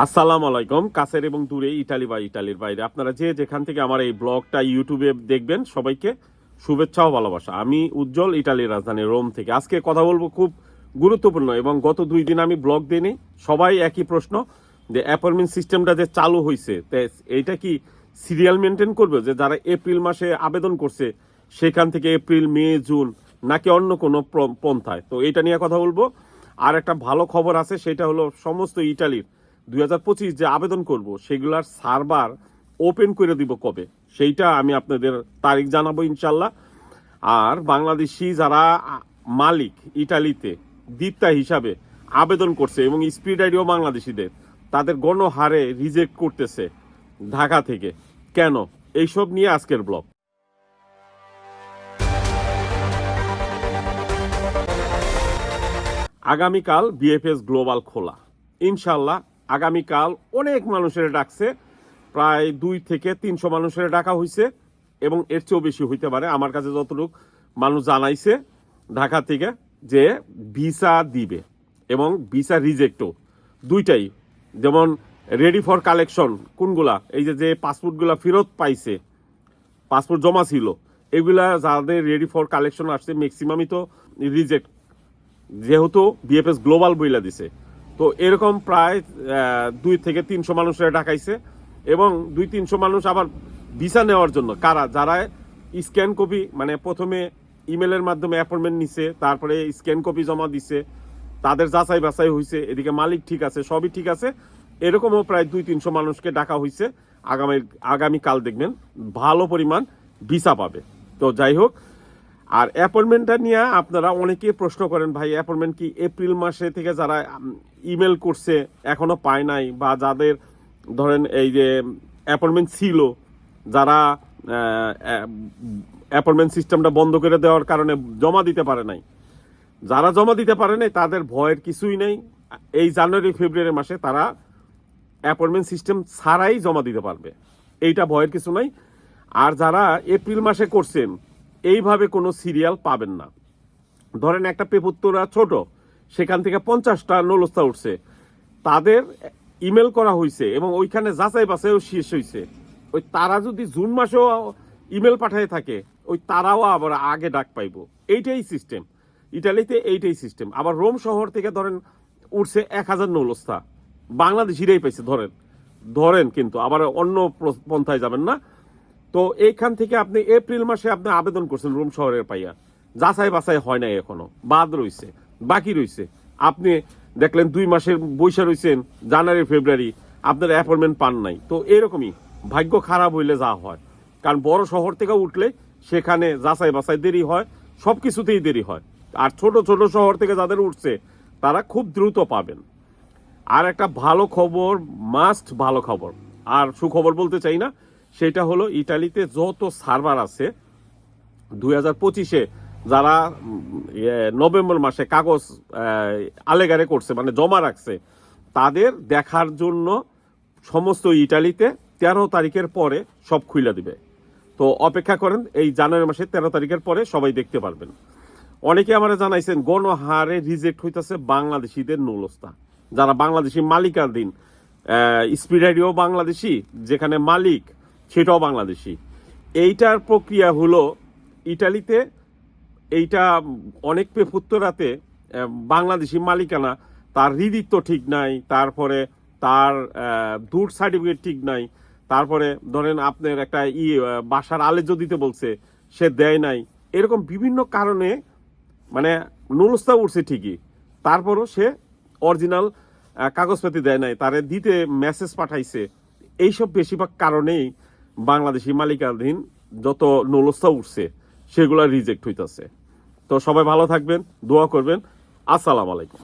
আসসালামু আলাইকুম। কাছের এবং দূরে ইটালি বা ইটালির বাইরে। আপনারা যে যেখান থেকে আমার এই ব্লগটা ইউটিউবে দেখবেন, সবাইকে শুভেচ্ছা ও ভালোবাসা। আমি উজ্জ্বল ইটালির রাজধানী রোম থেকে। আজকে কথা বলব খুব গুরুত্বপূর্ণ এবং গত দুই দিন আমি ব্লগ দিইনি। সবাই একই প্রশ্ন, যে অ্যাপয়েন্টমেন্ট সিস্টেমটা যে চালু হয়েছে এইটা কি সিরিয়াল মেনটেন করবে? যে যারা এপ্রিল মাসে আবেদন করছে, সেখান থেকে এপ্রিল, মে, জুন, নাকি অন্য কোনো পন্থায়? তো এটা নিয়ে কথা বলব। আর একটা ভালো খবর আছে, সেটা হলো সমস্ত ইটালির দুই হাজার পঁচিশ যে আবেদন করব, সেগুলার সার্ভার ওপেন করে দিব কবে? সেইটা আমি আপনাদের তারিখ জানাব ইনশাল্লাহ। আর বাংলাদেশি যারা মালিক, ইটালিতে দিত্তা হিসাবে আবেদন করছে এবং স্পিড আইডিও বাংলাদেশিদের, তাদের গণহারে রিজেক্ট করতেছে ঢাকা থেকে। কেন? এইসব নিয়ে আজকের ব্লগ। আগামীকাল বিএফএস গ্লোবাল খোলা। ইনশাল্লাহ আগামীকাল অনেক মানুষের ডাকছে। প্রায় দুই থেকে তিনশো মানুষের ডাকা হয়েছে এবং এর চেয়েও বেশি হইতে পারে। আমার কাছে যতটুকু মানুষ জানাইছে ঢাকা থেকে যে ভিসা দিবে এবং ভিসা রিজেক্টও দুইটাই। যেমন রেডি ফর কালেকশন কোনগুলা? এই যে যে পাসপোর্টগুলা ফেরত পাইছে, পাসপোর্ট জমা ছিল, এগুলা যাদের রেডি ফর কালেকশন আসছে ম্যাক্সিমামই তো রিজেক্ট যেহেতু বিএফএস গ্লোবাল বইলা দিছে। তো এরকম প্রায় দুই থেকে তিনশো মানুষের ডাকাইছে এবং দুই তিনশো মানুষ আবার ভিসা নেওয়ার জন্য। কারা? যারা স্ক্যান কপি মানে প্রথমে ইমেলের মাধ্যমে অ্যাপয়েন্টমেন্ট নিছে, তারপরে স্ক্যান কপি জমা দিছে, তাদের যাচাই বাছাই হয়েছে এদিকে মালিক ঠিক আছে, সবই ঠিক আছে। এরকমও প্রায় দুই তিনশো মানুষকে ডাকা হয়েছে আগামী, আগামীকাল দেখবেন, ভালো পরিমাণ ভিসা পাবে। তো যাই হোক আর অ্যাপয়েন্টমেন্টটা নিয়ে আপনারা অনেকেই প্রশ্ন করেন, ভাই, অ্যাপয়েন্টমেন্ট কি এপ্রিল মাসে থেকে যারা ইমেল করছে এখনও পায় নাই? বা যাদের ধরেন এই যে অ্যাপয়েন্টমেন্ট ছিল, যারা অ্যাপয়েন্টমেন্ট সিস্টেমটা বন্ধ করে দেওয়ার কারণে জমা দিতে পারে নাই। যারা জমা দিতে পারে নাই, তাদের ভয়ের কিছুই নেই। এই জানুয়ারি, ফেব্রুয়ারি মাসে তারা অ্যাপয়েন্টমেন্ট সিস্টেম ছাড়াই জমা দিতে পারবে। এইটা ভয়ের কিছু নাই। আর যারা এপ্রিল মাসে করছেন এইভাবে কোনো সিরিয়াল পাবেন না। ধরেন একটা পেপুত্তরা ছোট, সেখান থেকে পঞ্চাশটা নলস্তা উঠছে। তাদের ইমেল করা হয়েছে এবং ওইখানে যাচাই বাছাইও শেষ হয়েছে ওই তারা যদি জুন মাসেও ইমেল পাঠায় থাকে, ওই তারাও আবার আগে ডাক পাইব। এইটাই সিস্টেম। ইটালিতে এইটাই সিস্টেম। আবার রোম শহর থেকে ধরেন উঠছে এক হাজার নৌলস্তা। বাংলাদেশিরাই পাইছে, ধরেন। ধরেন কিন্তু, আবার অন্য পন্থায় যাবেন না। তো এইখান থেকে আপনি এপ্রিল মাসে আপনি আবেদন করছেন রোম শহরের পাইয়া। যাচাই বাছাই হয় নাই এখনও। বাদ রইছে। বাকি রইছে। আপনি দেখলেন দুই মাসের বৈশা রইছেন, জানুয়ারি, ফেব্রুয়ারি। আপনার অ্যাপয়েন্টমেন্ট পান নাই। তো এরকমই ভাগ্য খারাপ হইলে যা হয়। কারণ বড় শহর থেকে উঠলে সেখানে যাচাই বাছাই দেরি হয় সব কিছুতেই দেরি হয়। আর ছোট ছোট শহর থেকে যাদের উঠছে, তারা খুব দ্রুত পাবেন। আর একটা ভালো খবর মাস্ট ভালো খবর। আর সুখবর বলতে চাই না সেটা হলো ইটালিতে যত সার্ভার আছে, দুই হাজার পঁচিশে যারা নভেম্বর মাসে কাগজ আলেগারে করছে মানে জমা রাখছে, তাদের দেখার জন্য সমস্ত ইটালিতে তেরো তারিখের পরে সব খুইলা দিবে। তো অপেক্ষা করেন, এই জানুয়ারি মাসের তেরো তারিখের পরে সবাই দেখতে পারবেন। অনেকে আমরা জানাইছেন গণহারে রিজেক্ট হইতাছে বাংলাদেশিদের নুলস্তা যারা বাংলাদেশি মালিকাধীন স্পিড আইডিও বাংলাদেশি, যেখানে মালিক সেটাও বাংলাদেশি। এইটার প্রক্রিয়া হলো ইটালিতে, এইটা অনেক পেপুত্তরাতে বাংলাদেশি মালিকানা। তার হৃদিত্ব ঠিক নাই, তারপরে তার দূর সার্টিফিকেট ঠিক নাই, তারপরে ধরেন আপনার একটা ই বাসার আলেজ দিতে বলছে, সে দেয় নাই। এরকম বিভিন্ন কারণে মানে নুলস্তা উঠছে ঠিকই, তারপরও সে অরিজিনাল কাগজপাতি দেয় নাই, তারে দিতে মেসেজ পাঠাইছে। এইসব বেশিরভাগ কারণেই বাংলাদেশি মালিকাধীন যত নলস্তা উঠছে, সেগুলো রিজেক্ট হইতেছে। তো সবাই ভালো থাকবেন, দোয়া করবেন। আসসালামু আলাইকুম।